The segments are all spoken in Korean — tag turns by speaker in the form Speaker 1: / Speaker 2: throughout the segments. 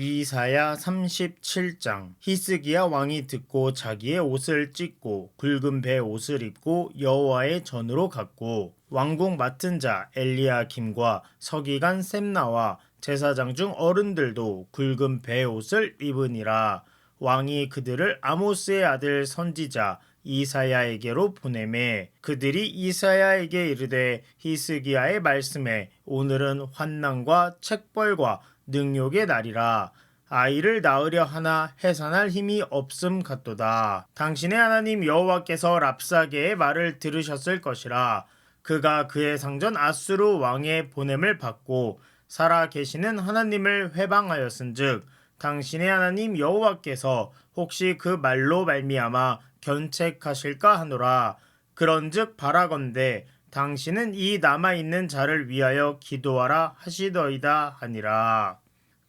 Speaker 1: 이사야 37장. 히스기야 왕이 듣고 자기의 옷을 찢고 굵은 배 옷을 입고 여호와의 전으로 갔고 왕궁 맡은 자 엘리야김과 서기관 셈나와 제사장 중 어른들도 굵은 배 옷을 입으니라. 왕이 그들을 아모스의 아들 선지자 이사야에게로 보내매 그들이 이사야에게 이르되 히스기야의 말씀에 오늘은 환난과 책벌과 능욕의 날이라 아이를 낳으려 하나 해산할 힘이 없음 같도다. 당신의 하나님 여호와께서 랍사게의 말을 들으셨을 것이라. 그가 그의 상전 아수르 왕의 보냄을 받고 살아 계시는 하나님을 회방하였은즉 당신의 하나님 여호와께서 혹시 그 말로 말미암아 견책하실까 하노라. 그런즉 바라건대 당신은 이 남아 있는 자를 위하여 기도하라 하시더이다 하니라.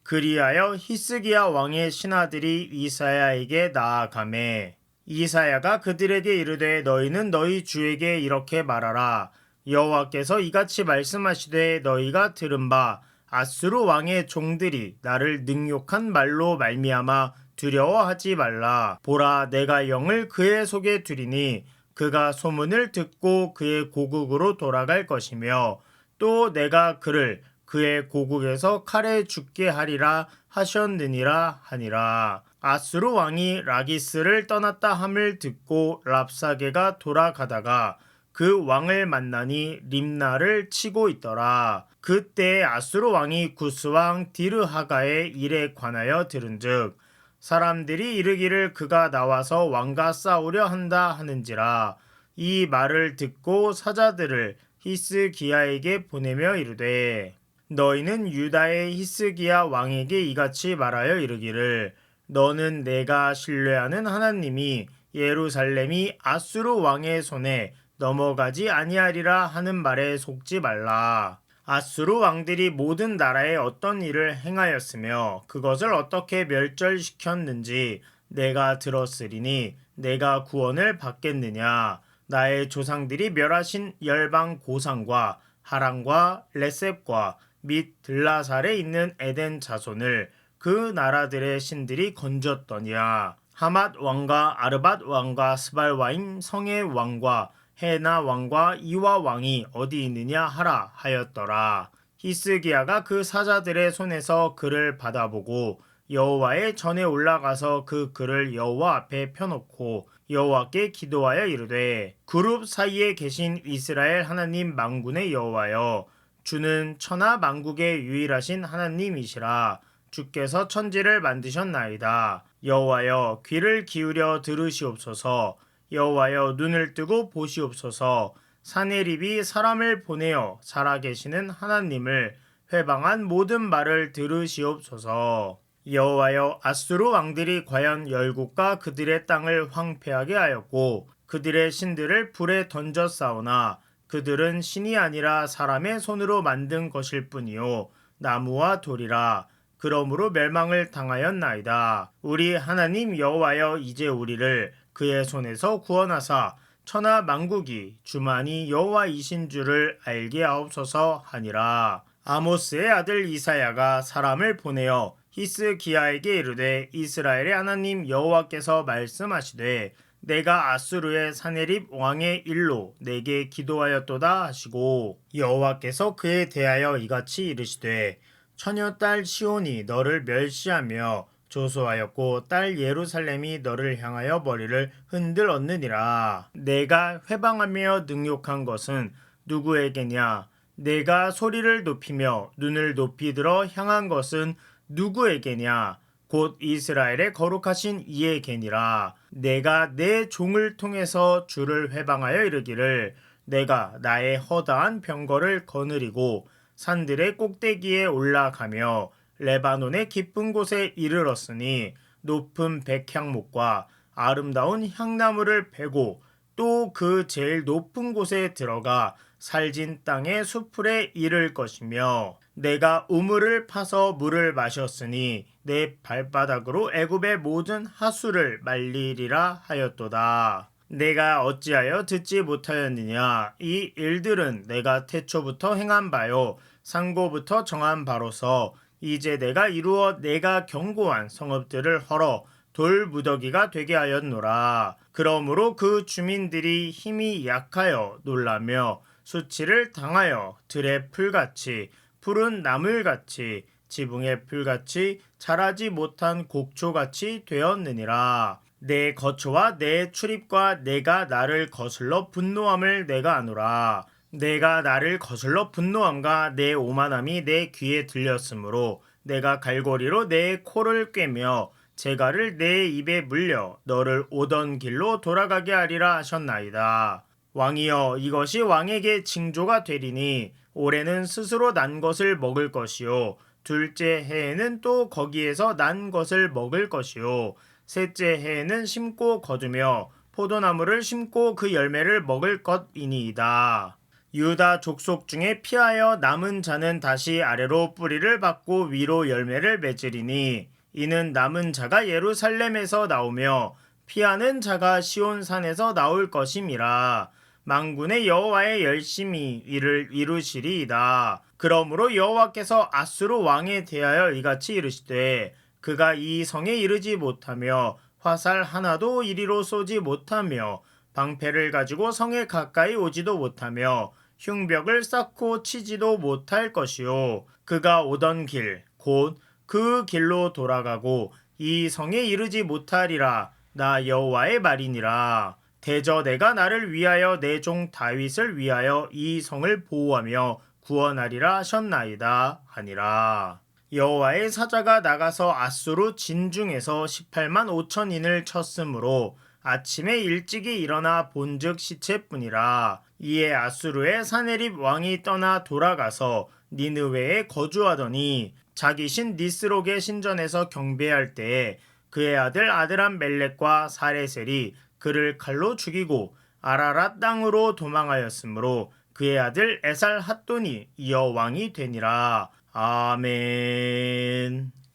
Speaker 1: 그리하여 히스기야 왕의 신하들이 이사야에게 나아가매 이사야가 그들에게 이르되 너희는 너희 주에게 이렇게 말하라. 여호와께서 이같이 말씀하시되 너희가 들은 바 아수르 왕의 종들이 나를 능욕한 말로 말미암아 두려워하지 말라 보라 내가 영을 그의 속에 두리니 그가 소문을 듣고 그의 고국으로 돌아갈 것이며 또 내가 그를 그의 고국에서 칼에 죽게 하리라 하셨느니라 하니라 아수르 왕이 라기스를 떠났다 함을 듣고 랍사게가 돌아가다가 그 왕을 만나니 림나를 치고 있더라. 그때 아수르 왕이 구스 왕 디르하가의 일에 관하여 들은즉 사람들이 이르기를 그가 나와서 왕과 싸우려 한다 하는지라 이 말을 듣고 사자들을 히스기야에게 보내며 이르되 너희는 유다의 히스기야 왕에게 이같이 말하여 이르기를 너는 내가 신뢰하는 하나님이 예루살렘이 아수르 왕의 손에 넘어가지 아니하리라 하는 말에 속지 말라. 아수르 왕들이 모든 나라에 어떤 일을 행하였으며 그것을 어떻게 멸절시켰는지 내가 들었으리니 내가 구원을 받겠느냐. 나의 조상들이 멸하신 열방 고상과 하랑과 레셉과 및 들라살에 있는 에덴 자손을 그 나라들의 신들이 건졌더니야. 하맛 왕과 아르밧 왕과 스발와임 성의 왕과 헤나 왕과 이와 왕이 어디 있느냐 하라 하였더라. 히스기야가 그 사자들의 손에서 글을 받아보고 여호와의 전에 올라가서 그 글을 여호와 앞에 펴놓고 여호와께 기도하여 이르되 그룹 사이에 계신 이스라엘 하나님 망군의 여호와여 주는 천하 만국의 유일하신 하나님이시라. 주께서 천지를 만드셨나이다. 여호와여 귀를 기울여 들으시옵소서 여호와여 눈을 뜨고 보시옵소서. 사내립이 사람을 보내어 살아계시는 하나님을 회방한 모든 말을 들으시옵소서. 여호와여 아수르 왕들이 과연 열국과 그들의 땅을 황폐하게 하였고 그들의 신들을 불에 던져 싸우나 그들은 신이 아니라 사람의 손으로 만든 것일 뿐이요. 나무와 돌이라. 그러므로 멸망을 당하였나이다. 우리 하나님 여호와여 이제 우리를 그의 손에서 구원하사 천하 만국이 주만이 여호와이신 줄을 알게 하옵소서 하니라. 아모스의 아들 이사야가 사람을 보내어 히스기야에게 이르되 이스라엘의 하나님 여호와께서 말씀하시되 내가 아수르의 사네립 왕의 일로 내게 기도하였도다 하시고 여호와께서 그에 대하여 이같이 이르시되 처녀 딸 시온이 너를 멸시하며 조소하였고 딸 예루살렘이 너를 향하여 머리를 흔들 얻느니라. 내가 회방하며 능욕한 것은 누구에게냐? 내가 소리를 높이며 눈을 높이 들어 향한 것은 누구에게냐? 곧 이스라엘의 거룩하신 이에게니라. 내가 내 종을 통해서 주를 회방하여 이르기를 내가 나의 허다한 병거를 거느리고 산들의 꼭대기에 올라가며 레바논의 깊은 곳에 이르렀으니 높은 백향목과 아름다운 향나무를 베고 또 그 제일 높은 곳에 들어가 살진 땅의 수풀에 이를 것이며 내가 우물을 파서 물을 마셨으니 내 발바닥으로 애굽의 모든 하수를 말리리라 하였도다. 내가 어찌하여 듣지 못하였느냐 이 일들은 내가 태초부터 행한 바요 상고부터 정한 바로서 이제 내가 이루어 내가 경고한 성읍들을 헐어 돌 무더기가 되게 하였노라. 그러므로 그 주민들이 힘이 약하여 놀라며 수치를 당하여 들의 풀같이 푸른 나물같이 지붕의 풀같이 자라지 못한 곡초같이 되었느니라. 내 거처와 내 출입과 내가 나를 거슬러 분노함을 내가 아노라. 내가 나를 거슬러 분노함과 내 오만함이 내 귀에 들렸으므로 내가 갈고리로 내 코를 꿰며 재갈을 내 입에 물려 너를 오던 길로 돌아가게 하리라 하셨나이다. 왕이여 이것이 왕에게 징조가 되리니 올해는 스스로 난 것을 먹을 것이요 둘째 해에는 또 거기에서 난 것을 먹을 것이요 셋째 해에는 심고 거두며 포도나무를 심고 그 열매를 먹을 것이니이다. 유다 족속 중에 피하여 남은 자는 다시 아래로 뿌리를 받고 위로 열매를 맺으리니 이는 남은 자가 예루살렘에서 나오며 피하는 자가 시온산에서 나올 것임이라 망군의 여호와의 열심히 이를 이루시리이다. 그러므로 여호와께서 아수르 왕에 대하여 이같이 이르시되 그가 이 성에 이르지 못하며 화살 하나도 이리로 쏘지 못하며 방패를 가지고 성에 가까이 오지도 못하며 흉벽을 쌓고 치지도 못할 것이요. 그가 오던 길 곧 그 길로 돌아가고 이 성에 이르지 못하리라. 나 여호와의 말이니라. 대저 내가 나를 위하여 내 종 다윗을 위하여 이 성을 보호하며 구원하리라 하셨나이다 하니라. 여호와의 사자가 나가서 아수르 진중에서 18만 5천인을 쳤으므로 아침에 일찍이 일어나 본즉 시체뿐이라 이에 아수르의 사네립 왕이 떠나 돌아가서 니느웨에 거주하더니 자기 신 니스록의 신전에서 경배할 때에 그의 아들 아드람 멜렉과 사레셀이 그를 칼로 죽이고 아라랏 땅으로 도망하였으므로 그의 아들 에살 핫돈이 이어 왕이 되니라. 아멘